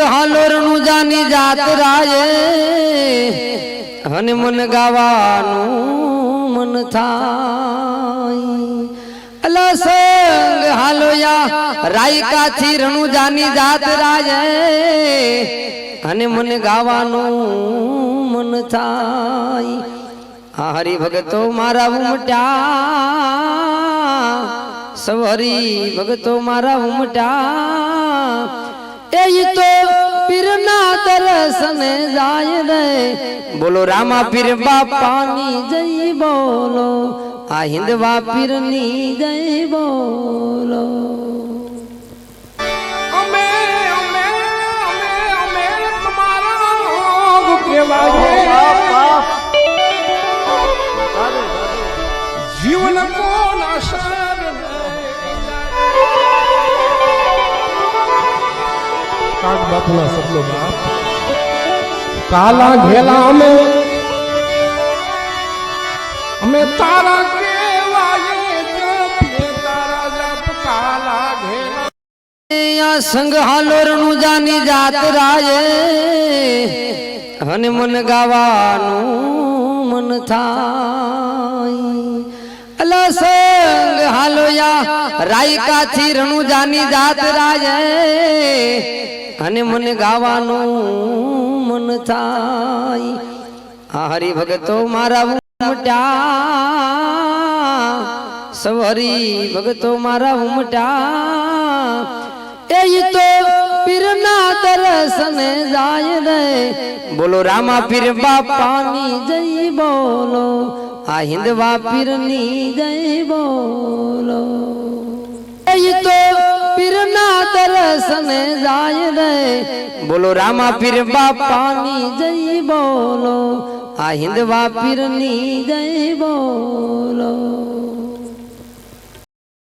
હાલોરનું જાની જાત રાયે. હન મન ગાવાનું મન થાય. અલા સંગ હાલોયા રાયકા થી રણુ જાની જાત રાયે. અને મન ગાવાનું મન થાય. આ હરિ ભગતો મારા ઉમટ્યા. સવરી ભગતો મારા ઉમટ્યા. એ તો પીરના તરસને જાય રે. બોલો, રામા પીર બાપાની જય બોલો. આ હિંદવા પીરની જય બોલો. કાક બાપુના શબ્દોમાં કાલા ઘેલા અમે. અમે તારા કેવાય જપીએ તારા જપ કાલા ઘેલા. આ સંગ હાલોરનું જાની જાત રાયે. અને મન ગાવાનું મન થાય. અલા સંગ હાલોયા રાયકા થી રણુ જાની જાત રાયે. અને મને ગાવાનું મન થાય. આ હરિ ભગતો મારા ઉમટા. સવરી ભગતો મારા ઉમટા. એ તો પીરના દર્શને જાય રે બોલો રામા પીર બાપાની જય બોલો. આ હિન્દવા પીરની જય બોલો. દર્શને જાય રે. બોલો રામા પીર બાપાની જય બોલો. આ હિંદવા પીરની જય બોલો.